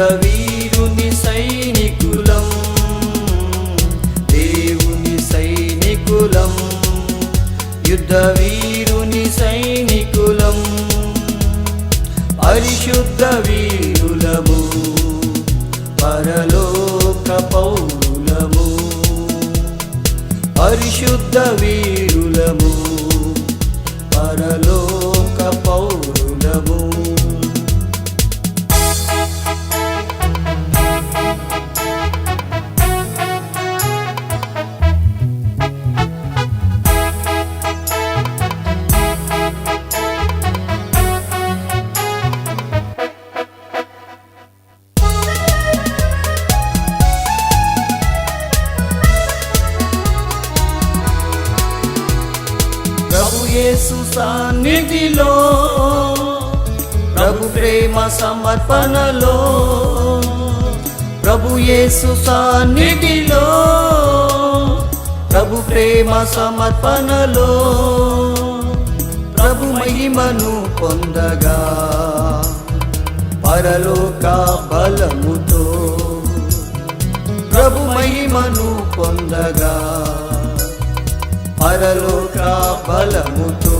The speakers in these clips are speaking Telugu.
యుద్ధ సాన్నిధిలో ప్రభు ప్రేమ సమర్పణలో ప్రభు యేసు సాన్నిధిలో ప్రభు ప్రేమ సమర్పణలో ప్రభు మహిమను పొందగా పరలోక బలముతో ప్రభు మహిమను పొందగా పరలోక బలముతో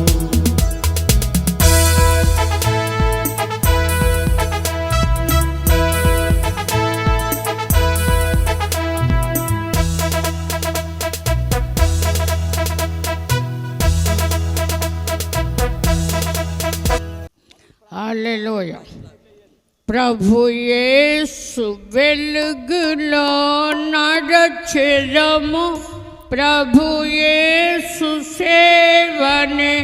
ప్రభు యేసు వెలుగులో నడచెదము. ప్రభు యేసు సేవని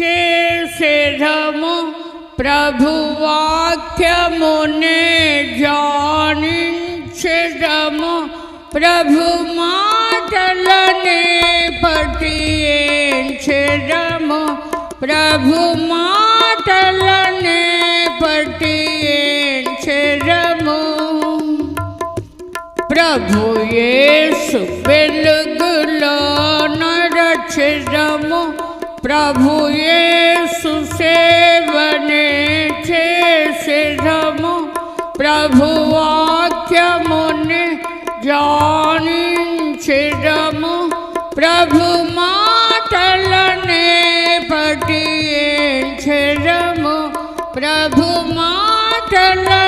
చేసేదము. ప్రభు వాక్యమునే జానించెదము ప్రభు మాటలనే పఠించెదము ప్రభు మాటలనే పఠించెదము ప్రభు యేసు వెలుగులో నడచెదము ప్రభు యేసు సేవనే చేసిరము ప్రభు వాక్యముని జానించెదము ప్రభు మాటలనే పఠించెదము ప్రభు మాటలనే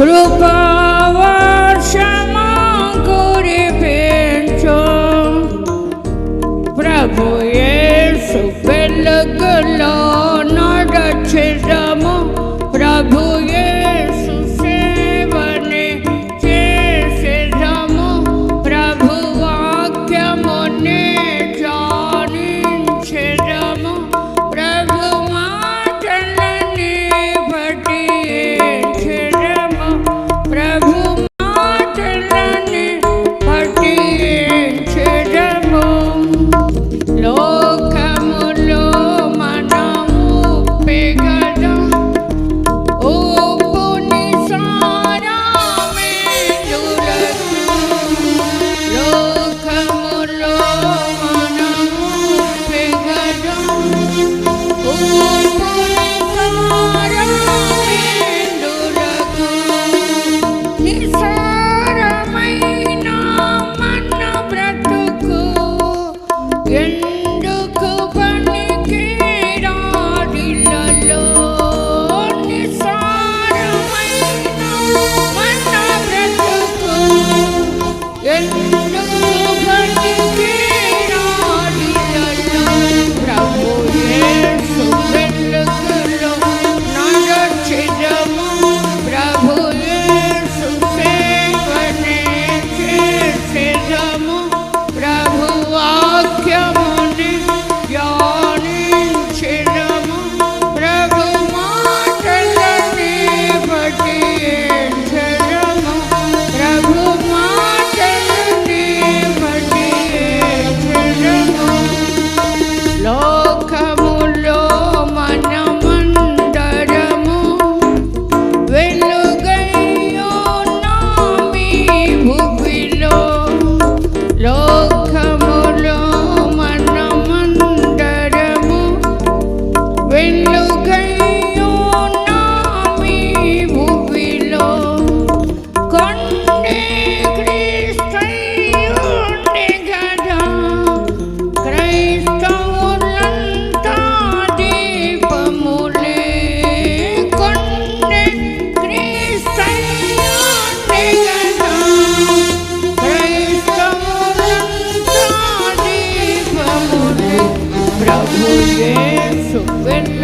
Prabhupada.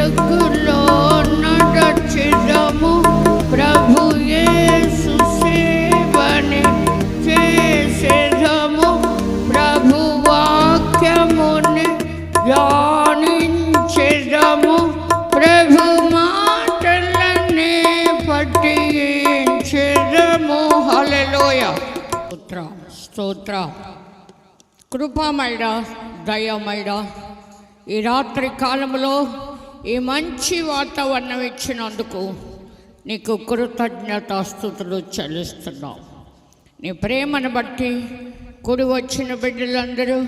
వెలుగులో నడచిదము ప్రభు యేసు సేవని చేసేదము. ప్రభు వాక్యముని ధ్యానించెదము. ప్రభు మాటలనే పట్టించెదము హల్లెలూయ. స్తోత్ర స్తోత్ర. కృపామైడ దయమైడ ఈ రాత్రి కాలంలో ఈ మంచి వాతావరణం ఇచ్చినందుకు నీకు కృతజ్ఞతాస్థుతులు చెల్లిస్తున్నాం. నీ ప్రేమను బట్టి కుడి వచ్చిన బిడ్డలందరూ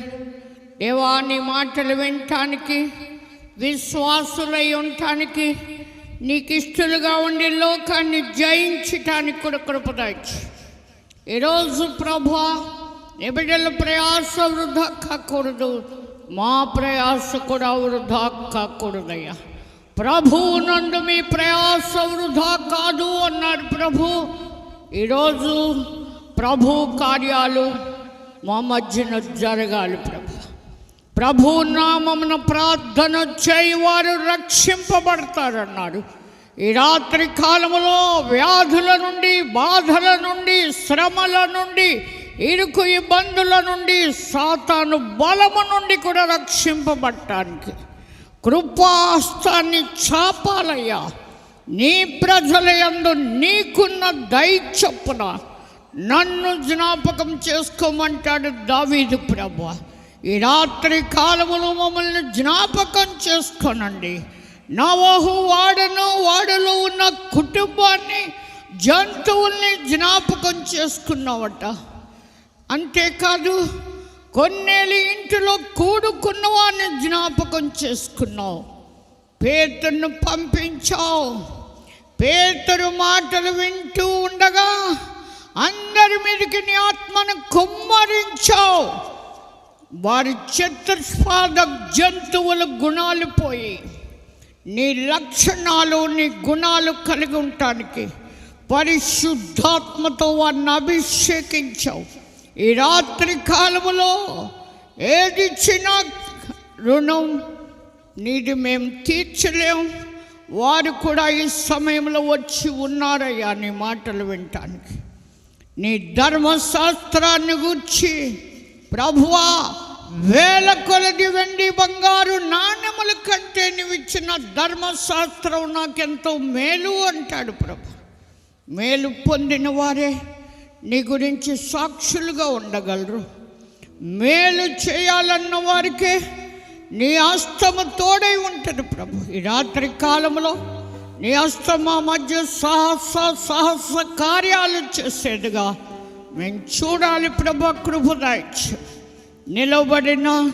దేవా నీ మాటలు వినటానికి విశ్వాసులై ఉండటానికి నీకు ఇష్టలుగా ఉండే లోకాన్ని జయించటానికి కూడా కృపదాచి ఈరోజు ప్రభా నీ బిడ్డల ప్రయాస వృధా కాకూడదు. మా ప్రయాస కూడా వృధా కాకూడదయ్యా. ప్రభు నందు మీ ప్రయాస వృధా కాదు అన్నాడు ప్రభు. ఈరోజు ప్రభు కార్యాలు మా మధ్యన జరగాలి ప్రభు. ప్రభు నామమున ప్రార్థన చేయవారు రక్షింపబడతారన్నాడు. ఈ రాత్రి కాలములో వ్యాధుల నుండి బాధల నుండి శ్రమల నుండి ఇరుకు ఇబ్బందుల నుండి సాతాను బలము నుండి కూడా రక్షింపబడటానికి కృపాస్తాన్ని చాపాలయ్యా. నీ ప్రజల యందు నీకున్న దయ చొప్పున నన్ను జ్ఞాపకం చేసుకోమంటాడు దావీదు ప్రభు. ఈ రాత్రి కాలములో మమ్మల్ని జ్ఞాపకం చేసుకోనండి. నవహు వాడను వాడలో ఉన్న కుటుంబాన్ని జంతువుల్ని జ్ఞాపకం చేసుకున్నావట. అంతేకాదు కొన్నేళ్ళు ఇంటిలో కూడుకున్న వాడిని జ్ఞాపకం చేసుకున్నావు. పేతును పంపించావు. పేతురు మాటలు వింటూ ఉండగా అందరి మీదకి నీ ఆత్మను కుమ్మరించావు. వారి చతుస్పాద జంతువుల గుణాలు పోయి నీ లక్షణాలు నీ గుణాలు కలిగి ఉండటానికి పరిశుద్ధాత్మతో వారిని అభిషేకించావు. ఈ రాత్రి కాలములో ఏదిచ్చినా రుణం నీది మేము తీర్చలేం. వారు కూడా ఈ సమయంలో వచ్చి ఉన్నారయ్యా నీ మాటలు వినటానికి. నీ ధర్మశాస్త్రాన్ని గూర్చి ప్రభువా వేల కొలది వెండి బంగారు నాణ్యముల కంటే నువ్వు ఇచ్చిన ధర్మశాస్త్రం నాకెంతో మేలు అంటాడు ప్రభు. మేలు పొందిన వారే. నీ గురించి సాక్షులుగా ఉండగలరు. మేలు చేయాలన్న వారికే నీ హస్తము తోడై ఉంటుంది ప్రభు. ఈ రాత్రి కాలంలో నీ హస్తం మధ్య సాహస సాహస కార్యాలు చేసేదిగా మేము చూడాలి ప్రభు కృపదాయిచ్చు నిలబడిన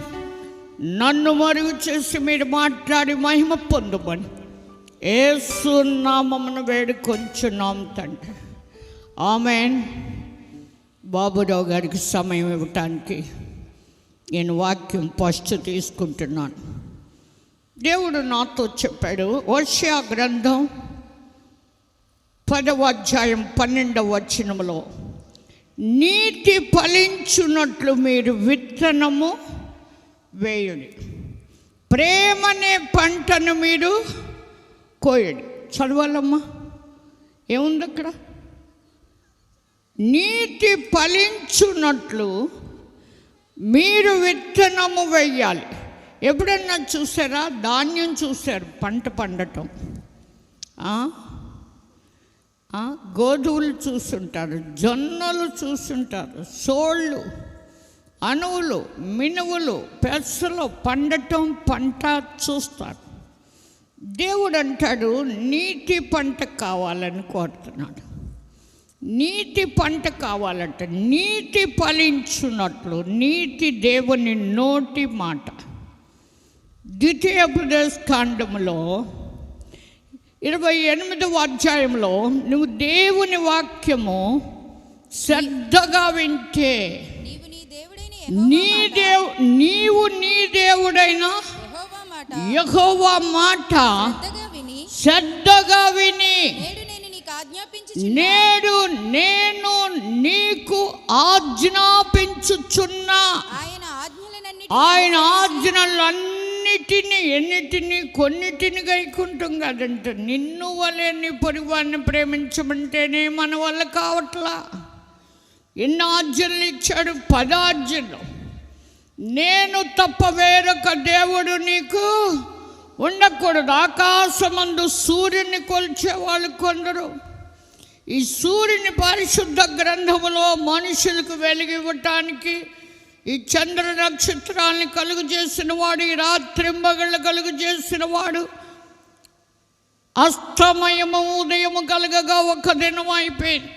నన్ను మరుగు చేసి మీరు మాట్లాడి మహిమ పొందమని. ఏసు నామమును వేడుకొంచున్నాం తండ్రి. ఆమెన్. బాబురావు గారికి సమయం ఇవ్వటానికి నేను వాక్యం ఫస్ట్ తీసుకుంటున్నాను. దేవుడు నాతో చెప్పాడు వర్షా గ్రంథం పదవ అధ్యాయం పన్నెండవ వచనంలో నీతి ఫలించున్నట్లు మీరు విత్తనము వేయుడి ప్రేమనే పంటను మీరు కోయడి. చదవాలమ్మా? ఏముంది అక్కడ? నీతి ఫలించున్నట్లు మీరు విత్తనము వెయ్యాలి. ఎప్పుడన్నా చూసారా? ధాన్యం చూశారు పంట పండటం. గోధుమలు చూస్తుంటారు జొన్నలు చూస్తుంటారు సోళ్ళు అణువులు మినువులు పెసలు పండటం పంట చూస్తారు. దేవుడు అంటాడు నీటి పంట కావాలని కోరుతున్నాడు. నీటి పంట కావాలంట నీటి ఫలించున్నట్లు నీటి దేవుని నోటి మాట. ద్వితీయోపదేశ కాండములో ఇరవై ఎనిమిదవ అధ్యాయంలో నువ్వు దేవుని వాక్యము శ్రద్ధగా వింటే నీ దేవు నీవు నీ దేవుడైన యెహోవా మాట యహోవా మాట శ్రద్ధగా విని శ్రద్ధగా విని నేడు నేను నీకు ఆజ్ఞాపించుచున్నా. ఆయన ఆజ్ఞలన్నిటినీ ఎన్నిటినీ కొన్నిటిని గైకుంటాం కదంట. నిన్ను వలె నీ పొరుగువాన్ని ప్రేమించమంటేనే మన వల్ల కావట్లా. ఎన్ని ఆజ్ఞలు ఇచ్చాడు పదాజ్ఞలు. నేను తప్ప వేరొక దేవుడు నీకు ఉండకూడదు. ఆకాశమందు సూర్యుని కొలిచే వాళ్ళు కొందరు. ఈ సూర్యుని పరిశుద్ధ గ్రంథములో మనుషులకు వెలిగివ్వటానికి ఈ చంద్ర నక్షత్రాన్ని కలుగు చేసిన వాడు ఈ రాత్రింబగళ్ళు కలుగు చేసిన వాడు అస్తమయము ఉదయము కలగగా ఒక దినం అయిపోయింది.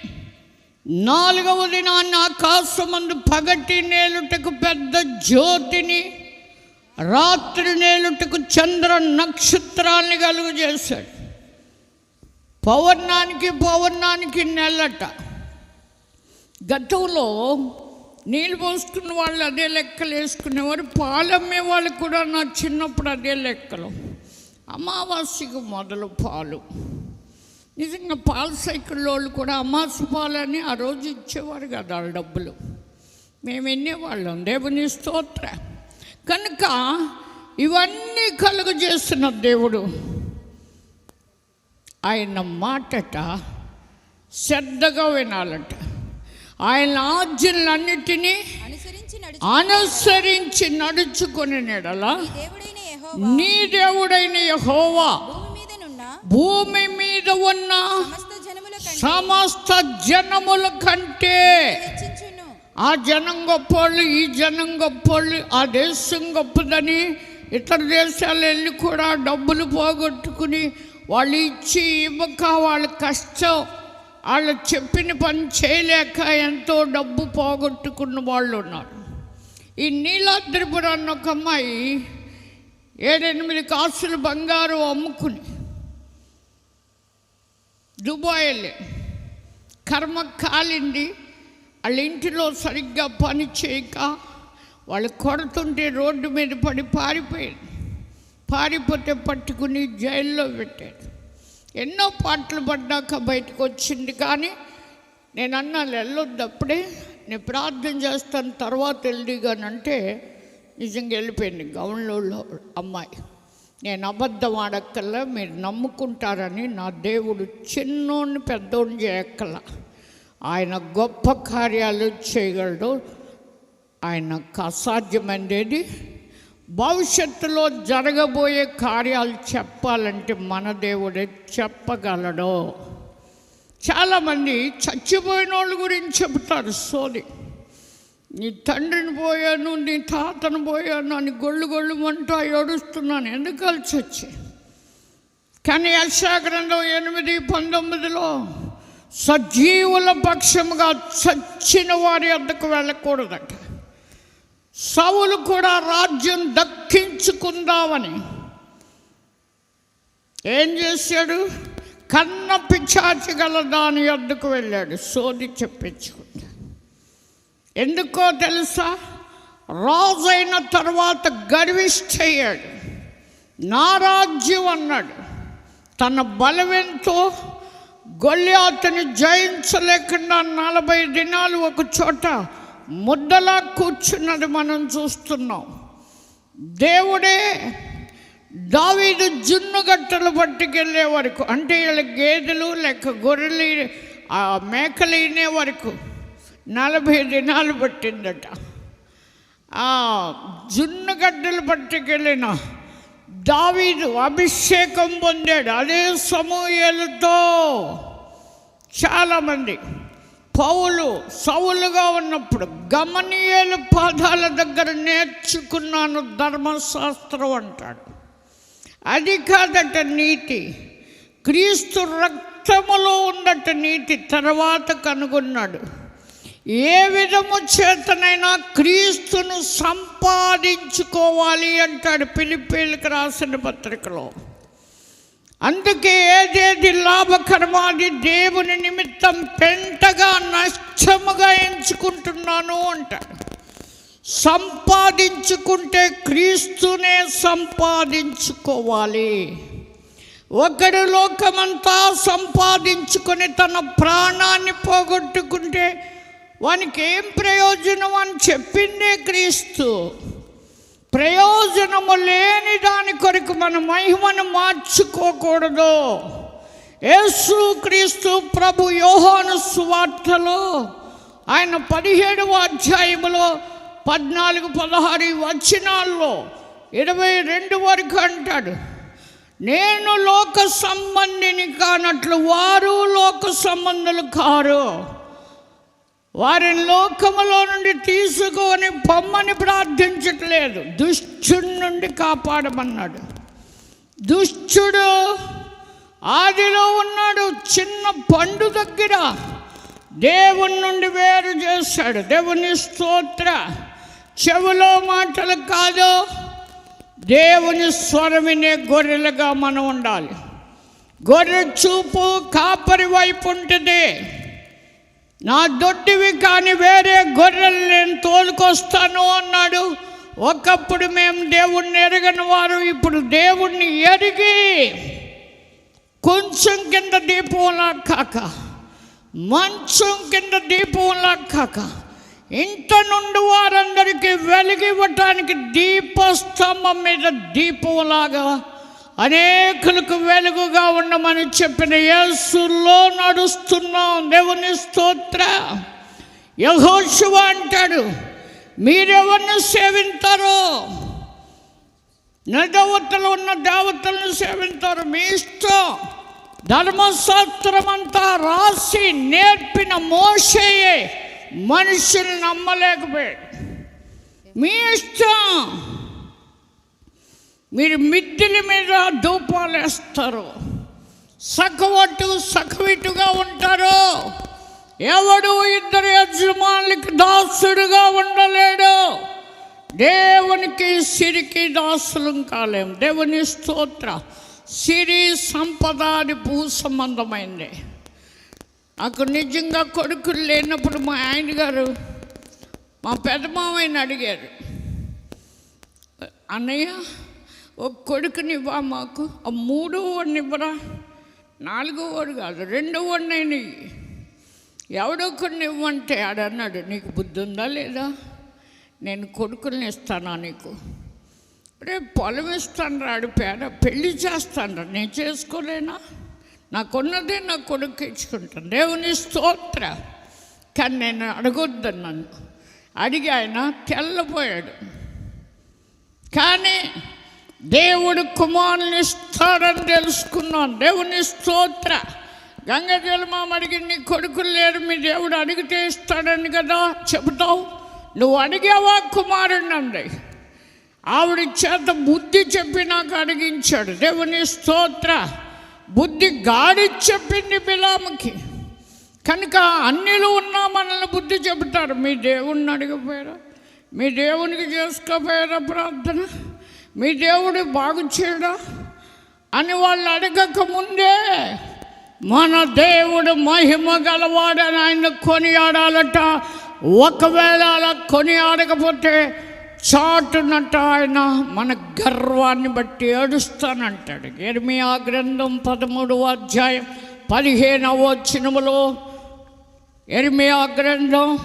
నాలుగవ దినాన్ని ఆకాశమందు పగటి నేలుటకు పెద్ద జ్యోతిని రాత్రి నేలుటకు చంద్ర నక్షత్రాన్ని కలుగు చేశాడు. పౌర్ణానికి పౌర్ణానికి నెలట. గతంలో నీళ్ళు పోసుకున్న వాళ్ళు అదే లెక్కలు వేసుకునేవారు పాలమ్మే వాళ్ళు కూడా నా చిన్నప్పుడు అదే లెక్కలు. అమావాస్యకు మొదలు పాలు. నిజంగా పాల సైకిల్ వాళ్ళు కూడా అమాస పాలని ఆ రోజు ఇచ్చేవారు కదా వాళ్ళ డబ్బులు. మేము వినేవాళ్ళం. దేవుని స్తోత్ర. కనుక ఇవన్నీ కలుగజేస్తున్న దేవుడు. ఆయన మాటట శ్రద్ధగా వినాలట. ఆయన ఆజ్ఞలన్నిటినీ అనుసరించి నడుచు అనుసరించి నడుచుకుని నెడలా. నీ దేవుడైన యహోవా. భూమి మీద ఉన్న సమస్త జనముల కంటే సమస్త జనముల కంటే హెచ్చించును ఆ జనం గొప్పోళ్ళు ఈ జనం గొప్పోళ్ళు ఆ దేశం గొప్పదని ఇతర దేశాలు వెళ్ళి కూడా డబ్బులు పోగొట్టుకుని వాళ్ళు ఇచ్చి ఇవ్వక వాళ్ళ కష్టం. వాళ్ళు చెప్పిన పని చేయలేక ఎంతో డబ్బు పోగొట్టుకున్న వాళ్ళు ఉన్నారు. ఈ నీలాద్రిపురం అన్న ఒక అమ్మాయి ఏడెనిమిది కాసులు బంగారు అమ్ముకుని దుబాయ్ కర్మ కాలింది. వాళ్ళ ఇంటిలో సరిగ్గా పని చేయక వాళ్ళు కొడుతుంటే రోడ్డు మీద పడి పారిపోయింది. పారిపోతే పట్టుకుని జైల్లో పెట్టారు ఎన్నో పాటలు పడ్డాక బయటకు వచ్చింది కానీ నేను అన్నాను వెళ్ళొద్దు అప్పుడే నేను ప్రార్థన చేస్తాను తర్వాత వెళ్ళిగానంటే నిజంగా వెళ్ళిపోయింది గౌన్లో అమ్మాయి. నేను అబద్ధం ఆడక్కల్లా మీరు నమ్ముకుంటారని నా దేవుడు చిన్నోడిని పెద్దోడిని చేయక్కల ఆయన గొప్ప కార్యాలు చేయగలడు ఆయనకు అసాధ్యమైనది. భవిష్యత్తులో జరగబోయే కార్యాలు చెప్పాలంటే మన దేవుడే చెప్పగలడు. చాలామంది చచ్చిపోయిన వాళ్ళ గురించి చెబుతారు సోది నీ తండ్రిని పోయాను నీ తాతను పోయాను అని గొళ్ళు గొళ్ళు అంటూ ఏడుస్తున్నాను ఎందుకు కలిసి వచ్చి కానీ యశాగ్రంథం ఎనిమిది పంతొమ్మిదిలో సజీవుల పక్షముగా చచ్చిన వారి వద్దకు వెళ్ళకూడదట. సవులు కూడా రాజ్యం దక్కించుకుందామని ఏం చేశాడు? కన్న పిచ్చాచి గల దాని అద్దుకు వెళ్ళాడు. సోది చెప్పించుకుంటా. ఎందుకో తెలుసా? రాజైన తర్వాత గర్విష్ఠయ్యాడు. నా రాజ్యం అన్నాడు. తన బలవింతో గొల్లి అతని జయించలేకుండా నలభై దినాలు ఒక చోట ముద్దలా కూర్చున్నది మనం చూస్తున్నాం. దేవుడే దావీదు జున్ను గట్టలు పట్టుకెళ్ళే వరకు అంటే వీళ్ళ గేదెలు లేక గొర్రెలు ఆ మేకలు ఇనే వరకు నలభై దినాలు పట్టిందట. ఆ జున్ను గడ్డలు పట్టుకెళ్ళిన దావీదు అభిషేకం పొందాడు. అదే సమూహలతో చాలామంది పౌలు సౌలుగా ఉన్నప్పుడు గమనీయులు పాదాల దగ్గర నేర్చుకున్నాను ధర్మశాస్త్రం అంటాడు. అది కాదట నీతి. క్రీస్తు రక్తములో ఉందట నీతి తర్వాత కనుగొన్నాడు. ఏ విధము చేతనైనా క్రీస్తును సంపాదించుకోవాలి అంటాడు పిలిపిలికి రాసిన పత్రికలో. అందుకే ఏదేది లాభకరమాది దేవుని నిమిత్తం పెంటగా నష్టముగా ఎంచుకుంటున్నాను అంటాడు సంపాదించుకుంటే క్రీస్తునే సంపాదించుకోవాలి. ఒకడు లోకమంతా సంపాదించుకొని తన ప్రాణాన్ని పోగొట్టుకుంటే వానికి ఏం ప్రయోజనం అని చెప్పిందే క్రీస్తు. ప్రయోజనము లేని దాని కొరకు మన మహిమను మార్చుకోకూడదు. యేసు క్రీస్తు ప్రభు యోహాను సువార్తలో ఆయన పదిహేడవ అధ్యాయములో పద్నాలుగు పదహారు వచనాల్లో ఇరవై రెండు వరకు అంటాడు. నేను లోక సంబంధిని కానట్లు వారు లోక సంబంధులు కారు. వారిని లోకములో నుండి తీసుకొని పొమ్మని ప్రార్థించట్లేదు. దుష్టుడి నుండి కాపాడమన్నాడు. దుష్టుడు ఆదిలో ఉన్నాడు చిన్న పండు దగ్గర దేవుని నుండి వేరు చేశాడు. దేవుని స్తోత్ర. చెవులో మాటలు కాదు దేవుని స్వరమినే గొర్రెలుగా మనం ఉండాలి. గొర్రె చూపు కాపరి వైపు ఉంటుంది. నా దొడ్డివి కానీ వేరే గొర్రెలు నేను తోలుకొస్తాను అన్నాడు. ఒకప్పుడు మేము దేవుణ్ణి ఎరగని వారు ఇప్పుడు దేవుణ్ణి ఎరిగి కొంచెం కింద దీపంలా కాక మంచం కింద దీపంలా కాక ఇంత నుండి వారందరికీ వెలిగివ్వటానికి దీపస్తంభం మీద దీపంలాగా అనేకులకు వెలుగుగా ఉండమని చెప్పిన యేసులో నడుస్తున్నాం. దేవుని స్తోత్ర. యహోశువ అంటాడు మీరెవరిని సేవింతారో? నదవతలు ఉన్న దేవతలను సేవింతారు మీ ఇష్టం. ధర్మశాస్త్రం అంతా రాసి నేర్పిన మోసయే మనుషులు నమ్మలేకపోయాడు. మీ ఇష్టం. మీరు మిద్దెల మీద ధూపాలు వేస్తారు సఖవటు సఖవిటుగా ఉంటారు. ఎవడు ఇద్దరు యజమానులకి దాసుడుగా ఉండలేడు. దేవునికి సిరికి దాసులం కాలేం. దేవుని స్తోత్ర. సిరి సంపద అది భూ సంబంధమైంది నాకు నిజంగా కొడుకులు లేనప్పుడు మా ఆయన గారు మా పెద్ద అడిగారు. అన్నయ్య ఒక కొడుకునివ్వా మాకు. ఆ మూడో వాడినివ్వరా నాలుగో వాడు కాదు రెండో వాడు ఎవడో కొన్ని ఇవ్వంటే ఆడన్నాడు నీకు బుద్ధి ఉందా లేదా? నేను కొడుకుల్ని ఇస్తానా నీకు? రేపు పొలం ఇస్తాను రాడు పేడ పెళ్ళి చేస్తాను రా నేను చేసుకోలేనా? నాకున్నదే నా కొడుకు ఇచ్చుకుంటాను దేవుని స్తోత్ర. కానీ నేను అడగొద్దు నన్ను. అడిగి ఆయన తెల్లపోయాడు కానీ దేవుడు కుమారుని ఇస్తాడని తెలుసుకున్నాను. దేవుని స్తోత్ర. గంగ జలమామ అడిగి నీ కొడుకులు లేరు మీ దేవుడు అడిగితే ఇస్తాడని కదా చెబుతావు. నువ్వు అడిగావా కుమారుడిని అంది. ఆవిడ చేత బుద్ధి చెప్పి నాకు అడిగించాడు. దేవుని స్తోత్ర బుద్ధి గాడి చెప్పింది బిలాముకి. కనుక అన్నిలు ఉన్నా మనల్ని బుద్ధి చెబుతారు. మీ దేవుణ్ణి అడిగిపోయారా? మీ దేవునికి చేసుకోపోయారా ప్రార్థన? మీ దేవుడు బాగు చేయడా? అని వాళ్ళు అడగక ముందే మన దేవుడు మహిమ గలవాడని ఆయన కొనియాడాలట. ఒకవేళ అలా కొనియాడకపోతే చాటునట్ట ఆయన. మన గర్వాన్ని బట్టి ఏడుస్తానంటాడు. ఎర్మియా గ్రంథం పదమూడవ అధ్యాయం పదిహేనవ వచనములో ఎర్మియా గ్రంథం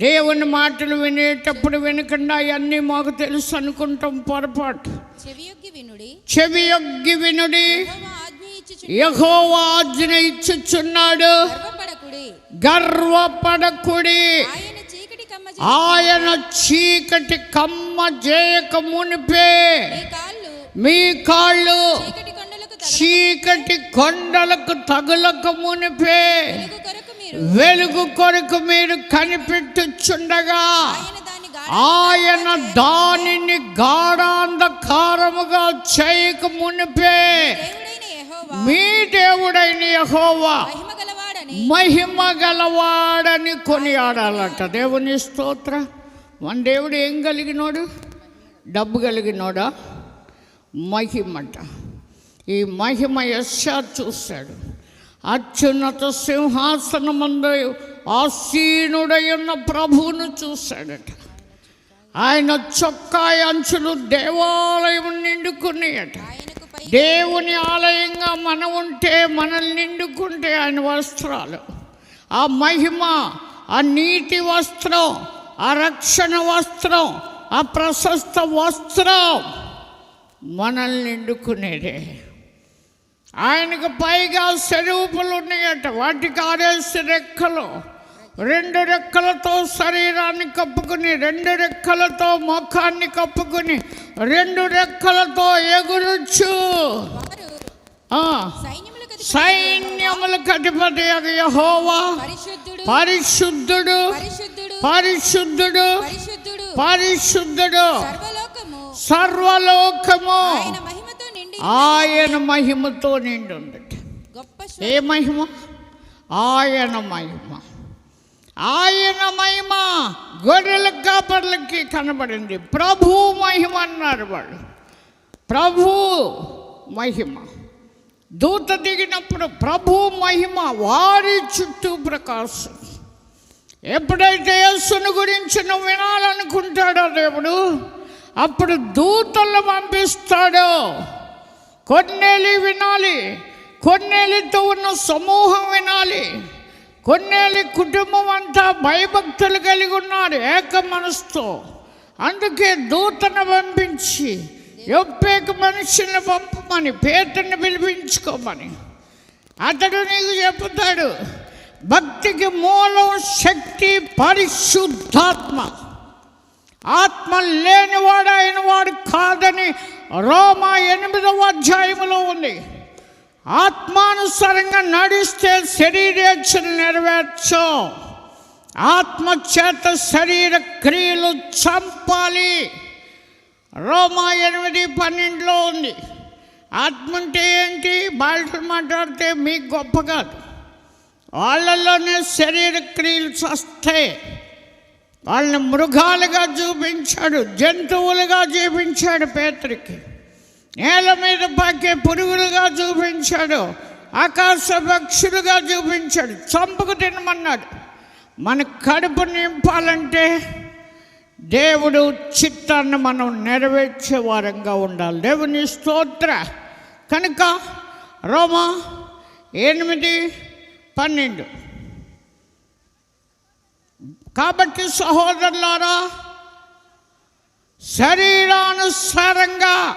దేవుని మాటలు వినేటప్పుడు వినకుండా అవన్నీ మాకు తెలుసు అనుకుంటాం పొరపాటు. చెవి యొగ్గి వినుడి. యెహోవా ఆజ్ఞ ఇచ్చుచున్నాడు. గర్వపడకుడి. ఆయన చీకటి కమ్మ చేయక మునిపే. మీ కాళ్ళు చీకటి కొండలకు తగులక మునిపే. వెలుగు కొరకు మీరు కనిపెట్టుచుండగా ఆయన దాన్ని గాఢాంధకారముగా చేయక మునిపే మీ దేవుడైన యహోవా మహిమ గలవాడని మహిమ గలవాడని కొనియాడాలట. దేవుని స్తోత్ర. మన దేవుడు ఏం కలిగినోడు? డబ్బు కలిగినోడా? మహిమట. ఈ మహిమ యశా చూశాడు. అత్యున్నత సింహాసనమందు ఆసీనుడై ఉన్న ప్రభువును చూశాడట. ఆయన చొక్కాయ అంచులు దేవాలయం నిండుకున్నాయట. దేవుని ఆలయంగా మనం ఉంటే మనల్ని నిండుకుంటే ఆయన వస్త్రాలు. ఆ మహిమ ఆ నీతి వస్త్రం ఆ రక్షణ వస్త్రం ఆ ప్రశస్త వస్త్రం మనల్ని నిండుకునేదే. ఆయనకు పైగా సెరువుపులు ఉన్నాయట. వాటికి ఆరేసి రెక్కలు. రెండు రెక్కలతో శరీరాన్ని కప్పుకుని రెండు రెక్కలతో ముఖాన్ని కప్పుకుని రెండు రెక్కలతో ఎగురుచు. సైన్యములకు అధిపతి యెహోవా. పరిశుద్ధుడు. పరిశుద్ధుడు. పరిశుద్ధుడు. సర్వలోకము. నిండి ఆయన మహిమతో నిండి గొప్ప ఏ మహిమ? ఆయన మహిమ. ఆయన మహిమ గొర్రెల కాపర్లకి కనబడింది. ప్రభు మహిమ అన్నారు వాళ్ళు. ప్రభు మహిమ. దూత దిగినప్పుడు ప్రభు మహిమ వారి చుట్టూ ప్రకాశం. ఎప్పుడైతే యేసుని గురించి నువ్వు వినాలనుకుంటాడో దేవుడు అప్పుడు దూతలు పంపిస్తాడో. కొన్నేళ్ళు వినాలి కొన్నేళ్ళతో ఉన్న సమూహం వినాలి. కొన్నేళ్ళ కుటుంబం అంతా భయభక్తులు కలిగి ఉన్నారు ఏక మనసుతో. అందుకే దూతను పంపించి ఎప్పేక మనుషుల్ని పంపమని పేటను పిలిపించుకోమని. అతడు నీకు చెబుతాడు భక్తికి మూలం శక్తి పరిశుద్ధాత్మ. ఆత్మ లేనివాడు అయిన వాడు కాదని రోమా ఎనిమిదవ అధ్యాయములో ఉంది. ఆత్మానుసారంగా నడిస్తే శరీరేచ్ఛను నెరవేర్చు. ఆత్మ చేత శరీర క్రియలు చంపాలి. రోమా ఎనిమిది పన్నెండులో ఉంది. ఆత్మ అంటే ఏంటి? బాలతో మాట్లాడితే మీకు గొప్ప కాదు. వాళ్ళల్లోనే శరీర క్రియలు చస్తాయి. వాళ్ళని మృగాలుగా చూపించాడు జంతువులుగా చూపించాడు పేతురికి. నేల మీద పాకే పురుగులుగా చూపించాడు ఆకాశ పక్షులుగా చూపించాడు చంపుకు తినమన్నాడు. మన కడుపు నింపాలంటే దేవుడు చిత్తాన్ని మనం నెరవేర్చే వారంగా ఉండాలి. దేవుని స్తోత్ర. కనుక రోమా ఎనిమిది పన్నెండు. కాబట్టి సహోదరులారా శరీరానుసారంగా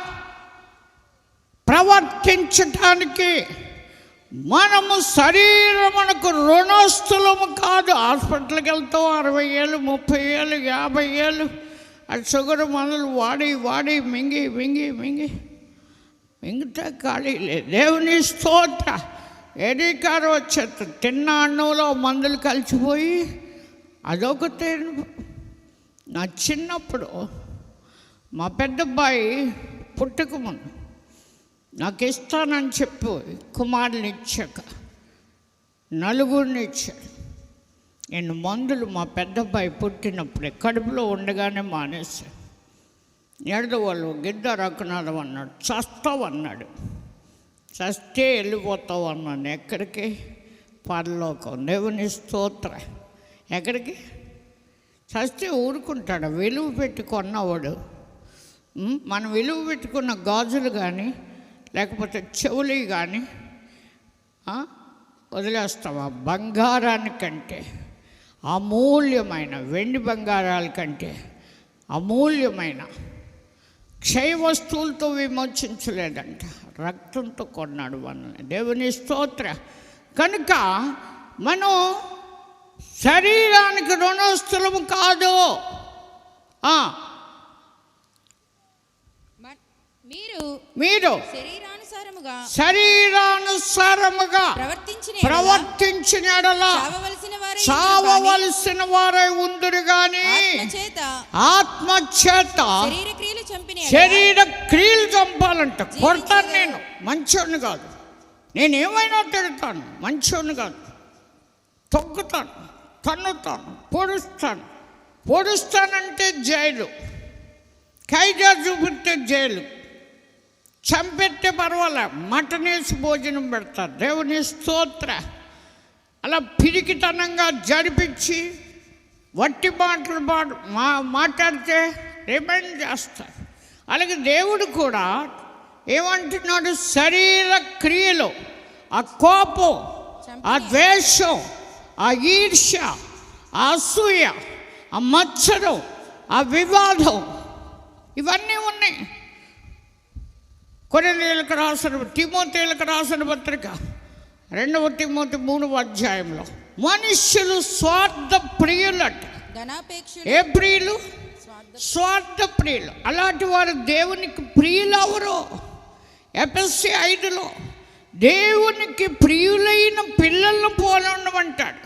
ప్రవర్తించటానికి మనము శరీరమునకు రుణస్థులము కాదు. హాస్పిటల్కి వెళ్తాం అరవై ఏళ్ళు ముప్పై ఏళ్ళు యాభై ఏళ్ళు. ఆ షుగర్ మందులు వాడి వాడి మింగి మింగి మింగి. మింగితే ఖాళీ లేదు దేవుని స్తోత్ర. ఎడికారు వచ్చేది. తిన్న అన్నంలో మందులు కలిసిపోయి అదొకటి నా చిన్నప్పుడు మా పెద్దబ్బాయి అబ్బాయి నాకు ఇస్తానని చెప్పు కుమారుని ఇచ్చాక నలుగురిని ఇచ్చాడు నేను మందులు మా పెద్దబ్బాయి పుట్టినప్పుడే కడుపులో ఉండగానే మానేశాను. ఎడదవాళ్ళు గిద్ద రకునాథం అన్నాడు చస్తావు అన్నాడు. చస్తే వెళ్ళిపోతావు అన్నాను ఎక్కడికి? పరలోకం. దేవుని స్తోత్ర. ఎక్కడికి? చస్తే ఊరుకుంటాడు. విలువ పెట్టి కొన్నవాడు మనం విలువ పెట్టుకున్న గాజులు కానీ లేకపోతే చెవులు కానీ వదిలేస్తావా బంగారానికంటే అమూల్యమైన వెండి బంగారాల కంటే అమూల్యమైన క్షయ వస్తువులతో విమోచించలేదంట. రక్తంతో కొన్నాడు మనల్ని. దేవుని స్తోత్ర. కనుక మనం శరీరానికి రుణస్తులము కాదు. మీరు మీరు శరీరానుసారముగా శరీరానుసారముగా ప్రవర్తించిన చావవలసిన వారే ఉందురు గాని చేత ఆత్మ చేత శరీర క్రియలు చంపాలంట. కొడతాను నేను. మంచోడిని కాదు. నేను ఏమైనా తిడతాను. మంచోడిని కాదు. తొక్కుతాను. తన్నుతాను పొడుస్తాను పొడుస్తానంటే జైలు. ఖైదా చూపిస్తే జైలు. చంపెట్టే పర్వాలే? మటన్ వేసి భోజనం పెడతారు దేవుని స్తోత్ర. అలా పిరికితనంగా జడిపించి వట్టి మాటలు మా మాట్లాడితే రిమైండ్ చేస్తారు అలాగే దేవుడు కూడా ఏమంటున్నాడు? శరీర క్రియలు ఆ కోపం ఆ ద్వేషం ఆ ఈర్ష్య ఆ అసూయ ఆ మత్సరం ఆ వివాదం ఇవన్నీ ఉన్నాయి. కొరెలీలకు రాసిన తిమోతేలకు రాసిన పత్రిక రెండవ తిమోతి మూడవ అధ్యాయంలో. మనుష్యులు స్వార్థ ప్రియులట. ఏ ప్రియులు స్వార్థ స్వార్థ ప్రియులు. అలాంటి వారు దేవునికి ప్రియులు ఎవరు ఎపిఎస్సి ఐదులో. దేవునికి ప్రియులైన పిల్లలను పోలండమంటాడు